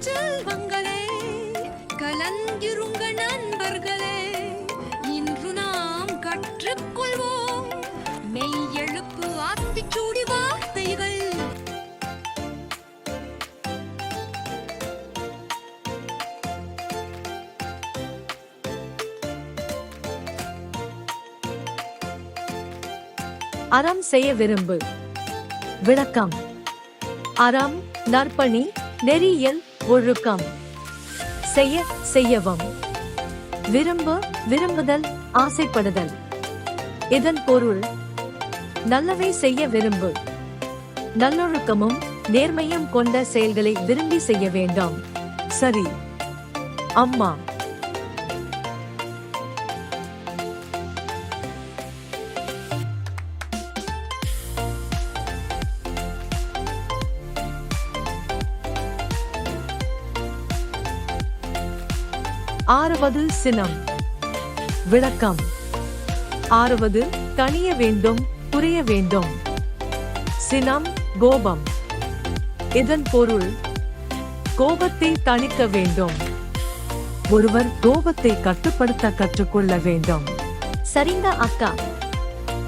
செல்வங்களே கலந்திருங்க நண்பர்களே. இன்று நாம் கற்றுக்கொள்வோம் மெய்யெழுப்பு ஆத்திச்சூடி வார்த்தைகள். அறம் செய்ய விரும்பு. விளக்கம். அறம் நற்பணி நெறியல் ஒழுக்கம். செய்ய செய்யவும். விரும்பு விரும்புதல் ஆசைப்படுதல். இதன் பொருள் நல்லவை செய்ய விரும்பு. நல்லொழுக்கமும் நேர்மையும் கொண்ட செயல்களை விரும்பி செய்ய வேண்டாம். சரி. அம்மா ஆறுவது சினம். விளக்கம். ஆறுவது கணிய வேண்டும் புரிய வேண்டும். சினம் கோபம். இதன் பொருள் கோபத்தை தணிக்க வேண்டும். ஒருவர் கோபத்தை கட்டுப்படுத்த கற்றுக்கொள்ள வேண்டும். சரிங்க அக்கா.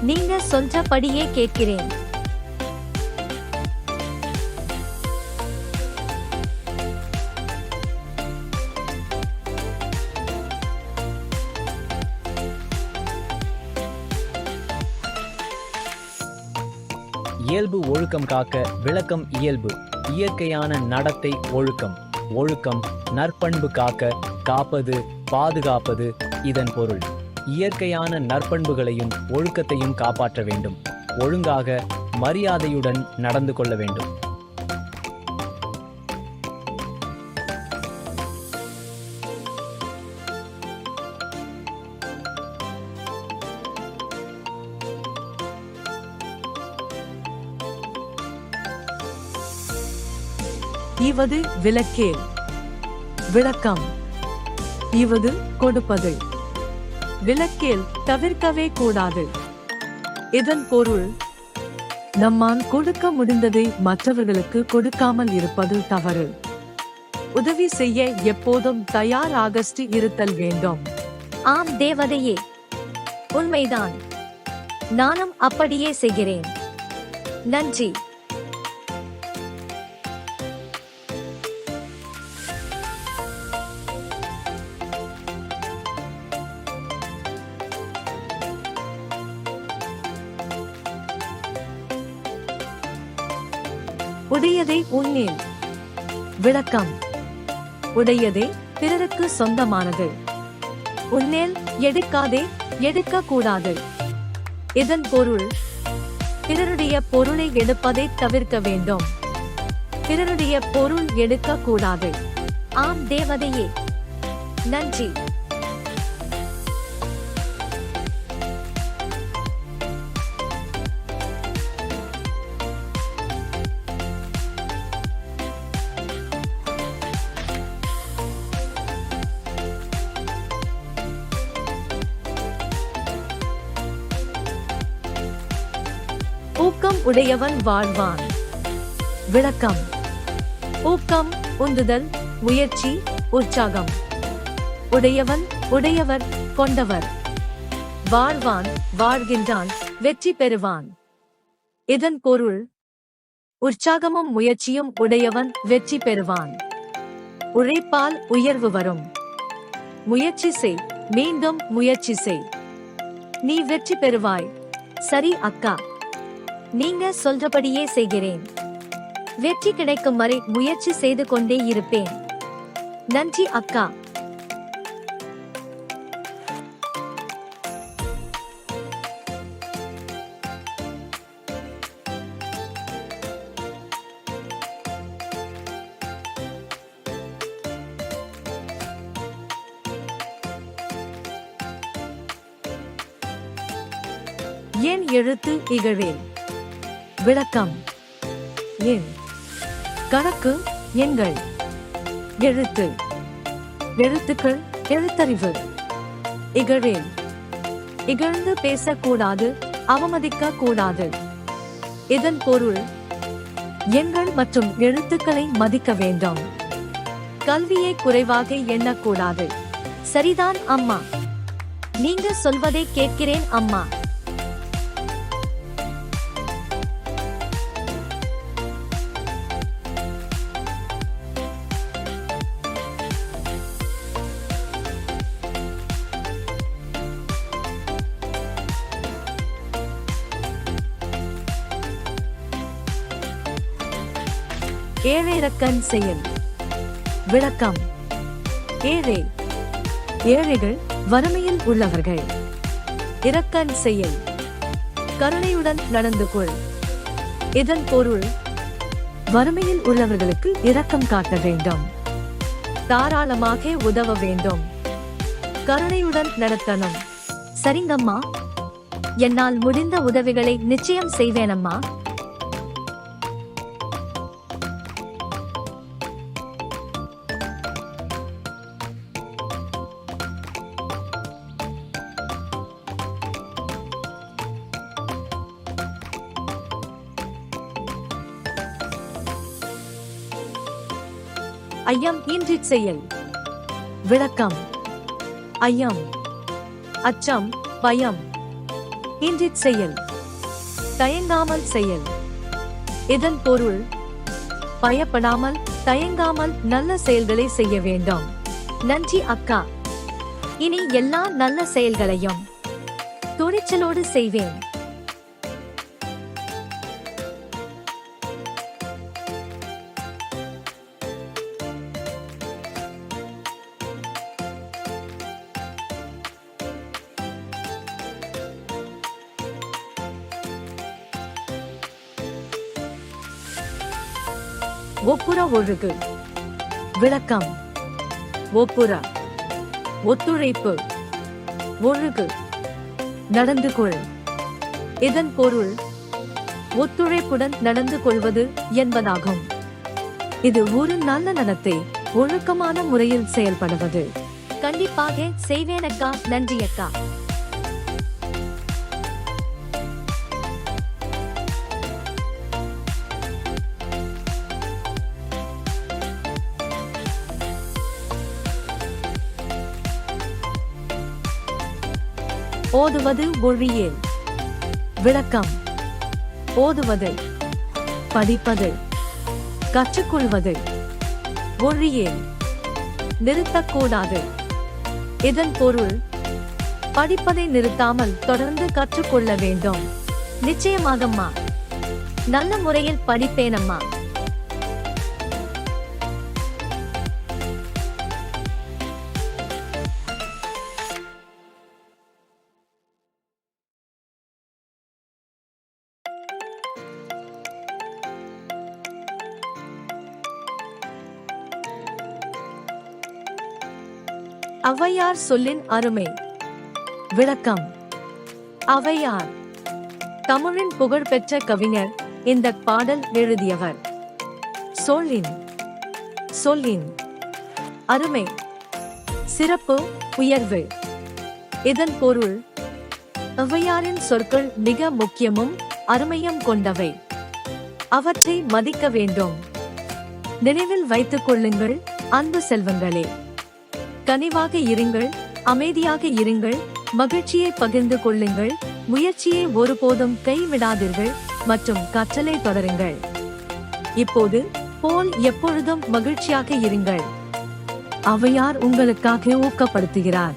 நீங்க சொன்னபடியே கேட்கிறேன். இயல்பு ஒழுக்கம் காக்க விளக்கம் இயல்பு. இயற்கையான நடத்தை ஒழுக்கம். ஒழுக்கம் நற்பண்பு காக்க காப்பது பாதுகாப்பது இதன் பொருள். இயற்கையான நற்பண்புகளையும் ஒழுக்கத்தையும் காப்பாற்ற வேண்டும். ஒழுங்காக மரியாதையுடன் நடந்து கொள்ள வேண்டும். இவது விளக்கேல். விளக்கம். இவது கொடுப்பது. விளக்கேல் தவிர்க்கவே கூடாது. இதன் பொருள் நம்மால் கொடுக்க முடிந்ததை மற்றவர்களுக்கு கொடுக்காமல் இருப்பது தவறு. உதவி செய்ய எப்போதும் தயாராக இருத்தல் வேண்டும். ஆம் தேவதையே உண்மைதான். நானும் அப்படியே செய்கிறேன். நன்றி. உடையதை உன்னேல் விளக்கம். உடையதே பிறருக்கு சொந்தமானது. உன்னேல் எடுக்காதே எடுக்க கூடாது இதன் பொருள் பிறருடைய பொருளை எடுப்பதை தவிர்க்க வேண்டும். பிறருடைய பொருள் எடுக்க கூடாது ஆம் தேவதையே. நன்றி. ஊக்கம் உடையவன் வாழ்வான். விளக்கம். ஊக்கம் உந்துதல் முயற்சி உற்சாகம். உடையவன் உடையவர் கொண்டவர். வாழ்வான் வாழ்கின்றான் வெற்றி பெறுவான். இதன் பொருள் உற்சாகமும் முயற்சியும் உடையவன் வெற்றி பெறுவான். உழைப்பால் உயர்வு வரும். முயற்சி செய் மீண்டும் முயற்சி செய். நீ வெற்றி பெறுவாய். சரி அக்கா. நீங்க சொல்றபடியே செய்கிறேன். வெற்றி கிடைக்கும் வரை முயற்சி செய்து கொண்டே இருப்பேன். நன்றி அக்கா. ஏன் எழுத்து இகழ்வேன். விளக்கம். எண் கணக்கு எண்கள். எழுத்து. எழுத்துக்கள் எழுத்தறிவு. இகழேல் இகழ்ந்து பேசக்கூடாது அவமதிக்க கூடாது இதன் பொருள் எண்கள் மற்றும் எழுத்துக்களை மதிக்க வேண்டாம். கல்வியை குறைவாக எண்ணக்கூடாது. சரிதான் அம்மா. நீங்க சொல்வதை கேட்கிறேன் அம்மா. ஏழைரக்கன் செயல். விளக்கம். ஏழை. ஏழைகள் வறுமையில் உள்ளவர்கள். இரக்கன் செயல். கருணையுடன் நடந்து கொள். இதன் பொருள் வறுமையில் உள்ளவர்களுக்கு இரக்கம் காட்ட வேண்டும். தாராளமாக உதவ வேண்டும். கருணையுடன் நடத்தணும். சரிங்கம்மா. என்னால் முடிந்த உதவிகளை நிச்சயம் செய்வேனம்மா. ஐயம் இன்றி செயல். விளக்கம். ஐயம். அச்சம் பயம். இன்றி செயல். தயங்காமல் செயல். இதன் பொருள் பயப்படாமல் தயங்காமல் நல்ல செயல்களை செய்ய வேண்டும். நன்றி அக்கா. இனி எல்லா நல்ல செயல்களையும் துணிச்சலோடு செய்வேன். ஒப்புற ஒழுகு. விளக்கம். ஒப்புற ஒத்துழைப்பு. ஒழுகு. நடந்து கொள். இதன் பொருள் ஒத்துழைப்புடன் நடந்து கொள்வது என்பதாகும். இது ஒரு நல்ல நடத்தை ஒழுக்கமான முறையில் செயல்படுவது. கண்டிப்பாக செய்வேனக்கா நன்றியக்கா. ஓதுவது ஒழியேல் விளக்கம். ஓதுவது படிப்பது கற்றுக்கொள்வது ஒழியேல் நிறுத்தக்கூடாது. இதன் பொருள் படிப்பதை நிறுத்தாமல் தொடர்ந்து கற்றுக்கொள்ள வேண்டும். நிச்சயமாகம்மா. நல்ல முறையில் படிப்பேனம்மா. ஔவையார் சொல்லின் அருமை. விளக்கம். ஔவையார் தமிழின் புகழ்பெற்ற கவிஞர் இந்த பாடல் எழுதியவர். சொல்லின். சொல்லின். அருமை. சிறப்பு உயர்வு. இதன் பொருள் ஔவையாரின் சொற்கள் மிக முக்கியமும் அருமையும் கொண்டவை. அவற்றை மதிக்க வேண்டும். நினைவில் வைத்துக் கொள்ளுங்கள் அன்பு செல்வங்களே. கனிவாக இருங்கள் அமைதியாக இருங்கள் மகிழ்ச்சியை பகிர்ந்து கொள்ளுங்கள் முயற்சியை ஒருபோதும் கைவிடாதீர்கள் மற்றும் கற்றலை தொடருங்கள். இப்போது போல் எப்பொழுதும் மகிழ்ச்சியாக இருங்கள். அவையார் உங்களுக்காக ஊக்கப்படுத்துகிறார்.